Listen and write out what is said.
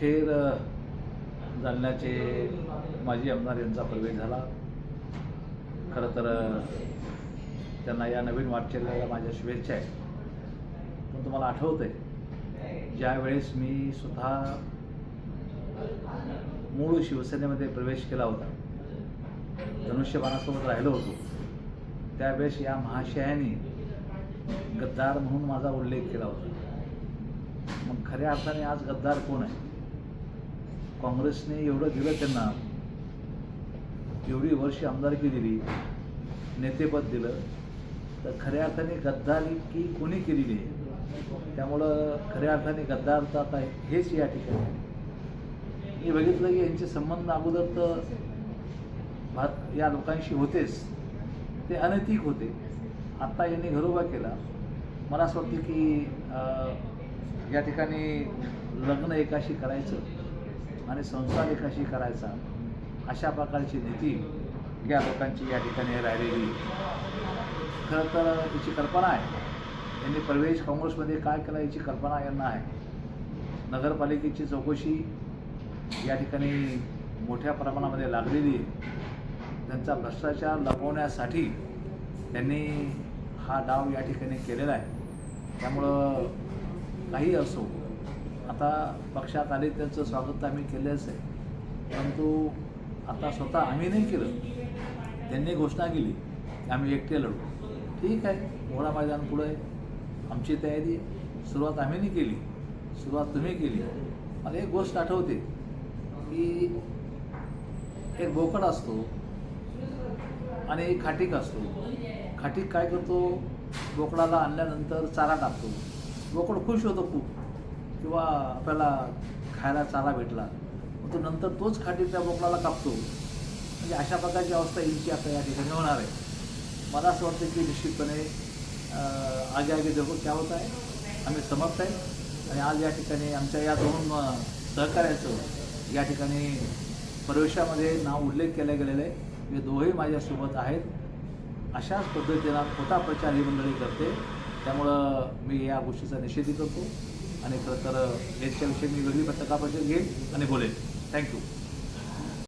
अखेर जालन्याचे माजी आमदार यांचा प्रवेश झाला. खरं तर त्यांना या नवीन वाटचालीला माझ्या शुभेच्छा आहेत. पण तुम्हाला आठवतं आहे ज्यावेळेस मी स्वतः मूळ शिवसेनेमध्ये प्रवेश केला होता धनुष्यबाणासोबत राहिलो होतो त्यावेळेस या महाशयाने गद्दार म्हणून माझा उल्लेख केला होता. मग खऱ्या अर्थाने आज गद्दार कोण आहे? काँग्रेसने एवढं दिलं त्यांना एवढी वर्ष आमदारकी दिली नेतेपद दिलं तर खऱ्या अर्थाने गद्दारी की कोणी केलेली आहे? त्यामुळं खऱ्या अर्थाने गद्दार आता हेच या ठिकाणी आहे. मी बघितलं की यांचे संबंध अगोदर तर भात या लोकांशी होतेच. ते अनैतिक होते. आत्ता यांनी घरोबा केला. मला असं वाटतं की या ठिकाणी लग्न एकाशी करायचं. आणि संसार एकाशी करायचा अशा प्रकारची नीती या लोकांची या ठिकाणी राहिलेली. खरं तर याची कल्पना आहे. यांनी प्रवेश काँग्रेसमध्ये काय केला याची कल्पना यांना आहे. नगरपालिकेची चौकशी या ठिकाणी मोठ्या प्रमाणामध्ये लागलेली आहे. त्यांचा भ्रष्टाचार लपवण्यासाठी त्यांनी हा डाव या ठिकाणी केलेला आहे. त्यामुळं काही असो आता पक्षात आले त्यांचं स्वागत आम्ही केलंच आहे. परंतु आता स्वतः आम्ही नाही केलं. त्यांनी घोषणा केली की आम्ही एकटे लढू. ठीक आहे मोठा मैदान पुढं आहे. आमची तयारी सुरुवात आम्ही नाही केली. सुरुवात तुम्ही केली. मला एक गोष्ट आठवते की एक बोकड असतो आणि एक खाटीक असतो. खाटीक काय करतो? बोकडाला आणल्यानंतर चारा टाकतो. बोकड खुश होतो खूप. किंवा आपल्याला खायला चारा भेटला मग तो नंतर तोच खाटी त्या बोकडाला कापतो. म्हणजे अशा प्रकारची अवस्था यांची आता या ठिकाणी होणार आहे. मला असं वाटतं की निश्चितपणे आगे आगे जगो क्या होत आहे? आम्ही समर्थ आहे. आणि आज या ठिकाणी आमच्या या दोन सहकार्याचं या ठिकाणी प्रवेशामध्ये नाव उल्लेख केला गेलेला आहे. हे दोघेही माझ्यासोबत आहेत. अशाच पद्धतीनं खोटा प्रचार ही मंडळी करते. त्यामुळं मी या गोष्टीचा निषेधही करतो. आणि खरं तर याच्याविषयी मी वेगळी पत्रकार परिषद घेईन आणि बोलेन थँक्यू